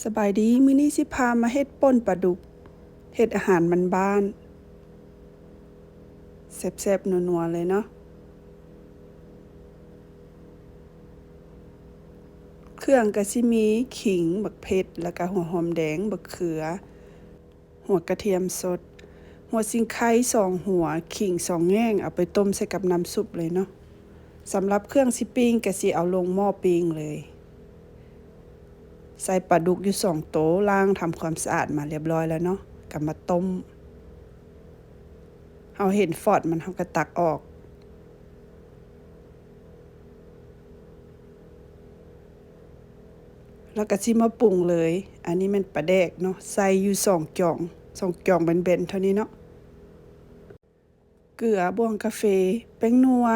สบายดีมื้อนี้สิพามาเฮ็ดป่นปลาดุกเฮ็ดอาหารมันบ้านแซ่บๆนัวๆเลยเนาะเครื่องก็สิมีขิง บักเผ็ดแล้วก็หัวหอมแดง บักเขือ หัวกระเทียมสด หัวสิงไคสองหัวขิงสองแง่ง เอาไปต้มใส่กับน้ำซุปเลยเนาะสำหรับเครื่องสิปิ้งก็สิเอาลงหม้อปิ้งเลย ใส่ปลาดุกอยู่สองโต๊ะล้างทำความสะอาดมาเรียบร้อยแล้วเนาะกลับมาต้มเราเห็นฟอดมันเราก็ตักออก แล้วก็ชิมาปรุงเลย อันนี้มันปลาแดกเนาะใส่อยู่สองจ่องสองจ่องเบนๆเท่านี้เนาะเกลือบวงกาแฟแป้งนัว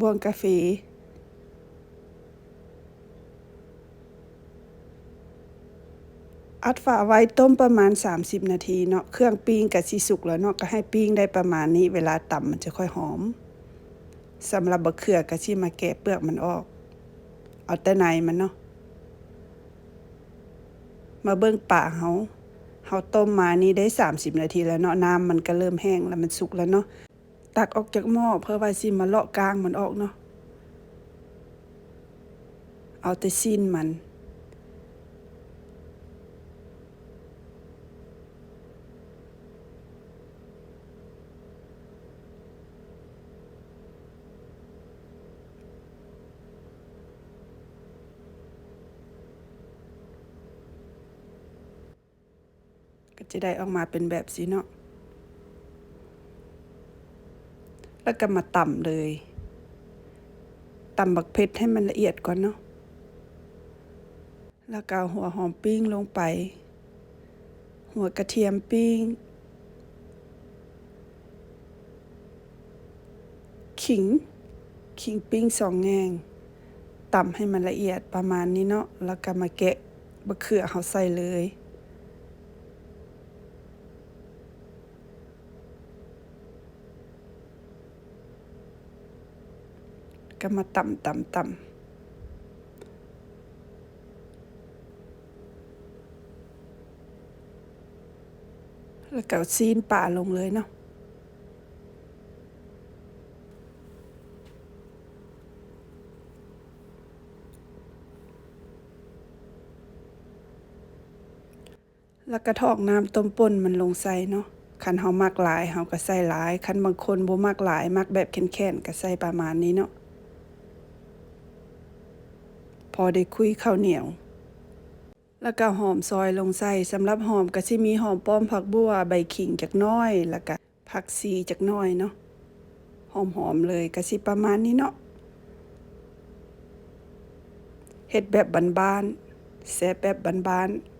บวงกาแฟ อัดฝาไว้ต้มประมาณ 30 นาทีเนาะเครื่องปิ้งกับสิสุกแล้วเนาะก็ให้ปิ้งได้ประมาณนี้ เวลาต่ำมันจะค่อยหอมสำหรับบะเขือกะชิมาแกะเปลือกมันออก เอาแต่ในมันเนาะมาเบิ่งป่าเฮาเฮาต้มมานี่ได้ 30 นาทีแล้วเนาะน้ำมันก็เริ่มแห้งแล้วมันสุกแล้วเนาะตักออกจากหม้อเพื่อว่าสิมาเลาะกลางมันออกเนาะเอาแต่ซีนมัน ก็จะได้ออกมาเป็นแบบสีเนาะ แล้วก็มาต่ำเลยต่ำบักเพชรให้มันละเอียดก่อนเนาะ แล้วก็หัวหอมปิ้งลงไป หัวกระเทียมปิ้ง ขิง ขิงปิ้งสองแงงต่ำให้มันละเอียดประมาณนี้เนาะ แล้วก็มาแกะบะเขือเขาใส่เลย ก็มาต่ำต่ำต่ำแล้วก็ซีนป่าลงเลยเนาะแล้วก็ทอกน้ำต้มป่นมันลงใส่เนาะคันเฮามักหลายเฮาก็ใส่หลาย คันบางคนบ่มักหลายมักแบบแข็งๆก็ใส่ประมาณนี้เนาะ พอได้คุยข้าวเหนียว แล้วก็หอมซอยลงใส่สำหรับหอมก็สิมีหอมป้อมผักบัวใบขิงจากน้อย แล้วก็ผักซีจากน้อยเนาะหอมๆเลยก็สิประมาณนี้เนาะเฮ็ดแบบบานๆแซ่บแบบบานๆ